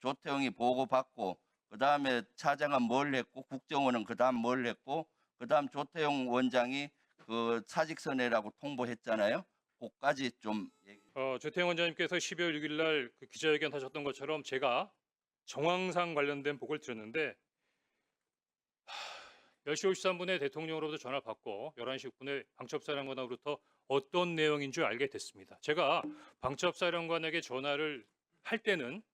조태용이 보고받고 그 다음에 차장은 뭘 했고 국정원은 그 다음 뭘 했고 그 다음 조태용 원장이 그 사직서내라고 통보했잖아요. 그까지 좀. 어, 조태영 원장님께서 12월 6일 날 그 기자회견 하셨던 것처럼 제가 정황상 관련된 보고를 드렸는데 하, 10시 53분에 대통령으로부터 전화 받고 11시 6분에 방첩사령관으로부터 어떤 내용인 줄 알게 됐습니다. 제가 방첩사령관에게 전화를 할 때는 아,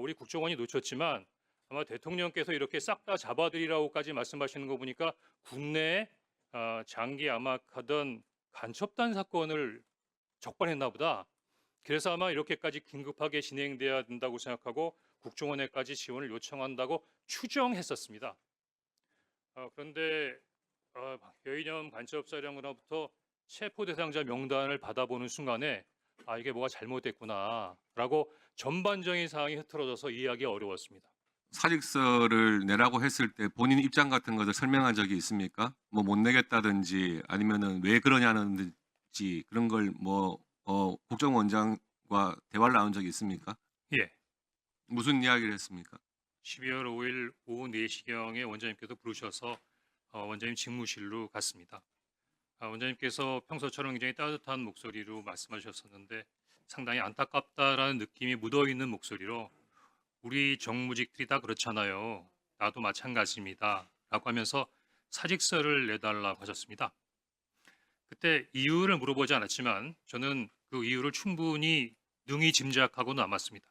우리 국정원이 놓쳤지만 아마 대통령께서 이렇게 싹 다 잡아드리라고까지 말씀하시는 거 보니까 국내에 아, 장기 암약하던 간첩단 사건을 적발했나 보다. 그래서 아마 이렇게까지 긴급하게 진행돼야 된다고 생각하고 국정원에까지 지원을 요청한다고 추정했었습니다. 어, 그런데 어, 여인영 간첩사령관으로부터 체포 대상자 명단을 받아보는 순간에 아 이게 뭐가 잘못됐구나라고 전반적인 상황이 흐트러져서 이해하기 어려웠습니다. 사직서를 내라고 했을 때 본인 입장 같은 것을 설명한 적이 있습니까? 뭐 못 내겠다든지 아니면은 왜 그러냐는지 그런 걸뭐 어, 국정원장과 대화를 나눈 적이 있습니까? 예. 무슨 이야기를 했습니까? 12월 5일 오후 4시경에 원장님께서 부르셔서 어, 원장님 직무실로 갔습니다. 아, 원장님께서 평소처럼 굉장히 따뜻한 목소리로 말씀하셨었는데 상당히 안타깝다라는 느낌이 묻어있는 목소리로 우리 정무직들이 다 그렇잖아요. 나도 마찬가지입니다. 라고 하면서 사직서를 내달라고 하셨습니다. 그때 이유를 물어보지 않았지만 저는 그 이유를 충분히 능히 짐작하고 남았습니다.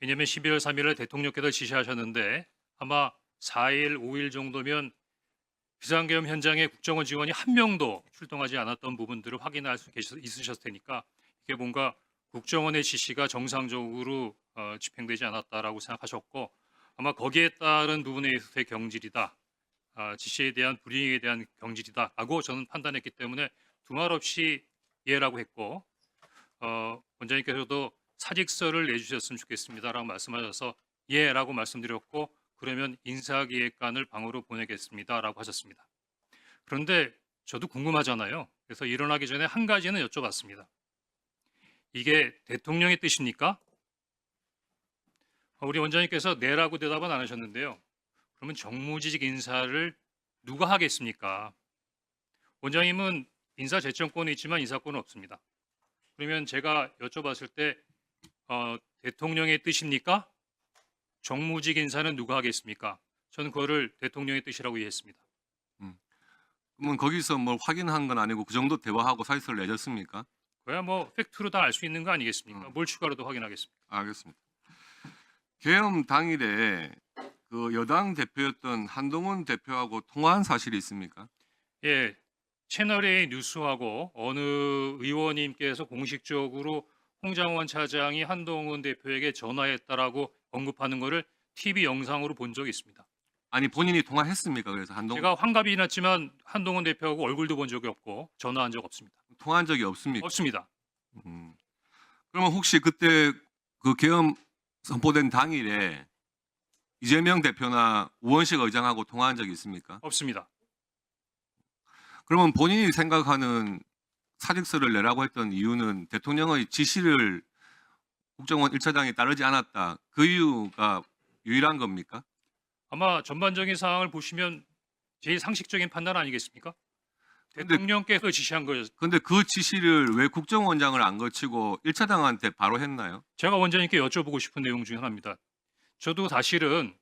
왜냐하면 12월 3일에 대통령께서 지시하셨는데 아마 4일, 5일 정도면 비상계엄 현장에 국정원 직원이 한 명도 출동하지 않았던 부분들을 확인할 수 있으셨을 테니까 이게 뭔가 국정원의 지시가 정상적으로 어, 집행되지 않았다라고 생각하셨고 아마 거기에 따른 부분에 있어서의 경질이다. 아, 지시에 대한 불이익에 대한 경질이다라고 저는 판단했기 때문에 두말 없이 예라고 했고 어, 원장님께서도 사직서를 내주셨으면 좋겠습니다라고 말씀하셔서 예라고 말씀드렸고 그러면 인사기획관을 방으로 보내겠습니다라고 하셨습니다. 그런데 저도 궁금하잖아요. 그래서 일어나기 전에 한 가지는 여쭤봤습니다. 이게 대통령의 뜻입니까? 어, 우리 원장님께서 네라고 대답은 안 하셨는데요. 그러면 정무직 인사를 누가 하겠습니까? 원장님은 인사 제청권이 있지만 인사권은 없습니다. 그러면 제가 여쭤봤을 때 어, 대통령의 뜻입니까? 정무직 인사는 누가 하겠습니까? 저는 그거를 대통령의 뜻이라고 이해했습니다. 그러면 거기서 뭘 확인한 건 아니고 그 정도 대화하고 사직서를 내줬습니까? 그야 뭐 팩트로 다 알 수 있는 거 아니겠습니까? 음. 뭘 추가로 더 확인하겠습니까? 알겠습니다. 계엄 당일에 그 여당 대표였던 한동훈 대표하고 통화한 사실이 있습니까? 예, 채널A 뉴스하고 어느 의원님께서 공식적으로 홍장원 차장이 한동훈 대표에게 전화했다라고 언급하는 것을 TV 영상으로 본 적이 있습니다. 아니 본인이 통화했습니까? 그래서 한동훈 제가 환갑이 났지만 한동훈 대표하고 얼굴도 본 적이 없고 전화한 적 없습니다. 통화한 적이 없습니까? 없습니다. 음. 그러면 혹시 그때 그 계엄 선포된 당일에 이재명 대표나 우원식 의장하고 통화한 적이 있습니까? 없습니다. 그러면 본인이 생각하는 사직서를 내라고 했던 이유는 대통령의 지시를 국정원 1차장이 따르지 않았다. 그 이유가 유일한 겁니까? 아마 전반적인 상황을 보시면 제일 상식적인 판단 아니겠습니까? 근데- 대통령께서 지시한 거였. 근데 그 지시를 왜 국정원장을 안 거치고 1차장한테 바로 했나요? 제가 원장님께 여쭤보고 싶은 내용 중에 하나입니다. 저도 사실은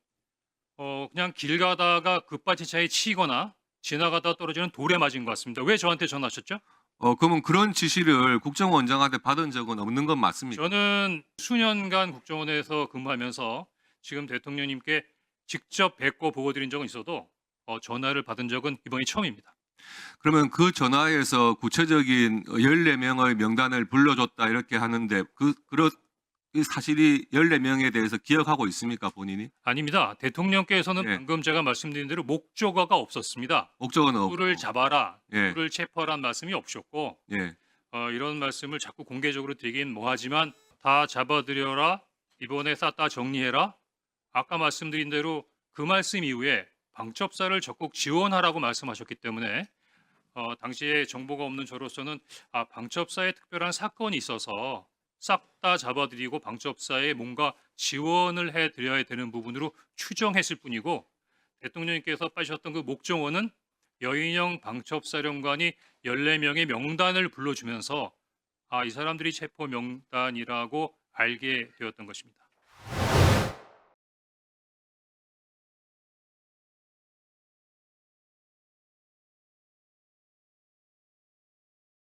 어, 그냥 길 가다가 급발진차에 치거나 지나가다 떨어지는 돌에 맞은 것 같습니다. 왜 저한테 전화하셨죠? 어, 그러면 그런 지시를 국정원장한테 받은 적은 없는 건 맞습니까? 저는 수년간 국정원에서 근무하면서 지금 대통령님께 직접 뵙고 보고 드린 적은 있어도 어, 전화를 받은 적은 이번이 처음입니다. 그러면 그 전화에서 구체적인 14명의 명단을 불러줬다 이렇게 하는데 그 그런 이 사실이 14명에 대해서 기억하고 있습니까 본인이? 아닙니다. 대통령께서는 예. 방금 제가 말씀드린 대로 목적어가 없었습니다. 목적은 없고. 누구를 잡아라, 예. 누구를 체포하라는 말씀이 없었고 예. 어, 이런 말씀을 자꾸 공개적으로 드리긴 뭐하지만 다 잡아들여라 이번에 쌌다 정리해라 아까 말씀드린 대로 그 말씀 이후에 방첩사를 적극 지원하라고 말씀하셨기 때문에 어, 당시에 정보가 없는 저로서는 아, 방첩사에 특별한 사건이 있어서 싹 다 잡아들이고 방첩사에 뭔가 지원을 해드려야 되는 부분으로 추정했을 뿐이고 대통령님께서 빠지셨던 그 목정원은 여인영 방첩사령관이 14명의 명단을 불러주면서 아, 이 사람들이 체포 명단이라고 알게 되었던 것입니다.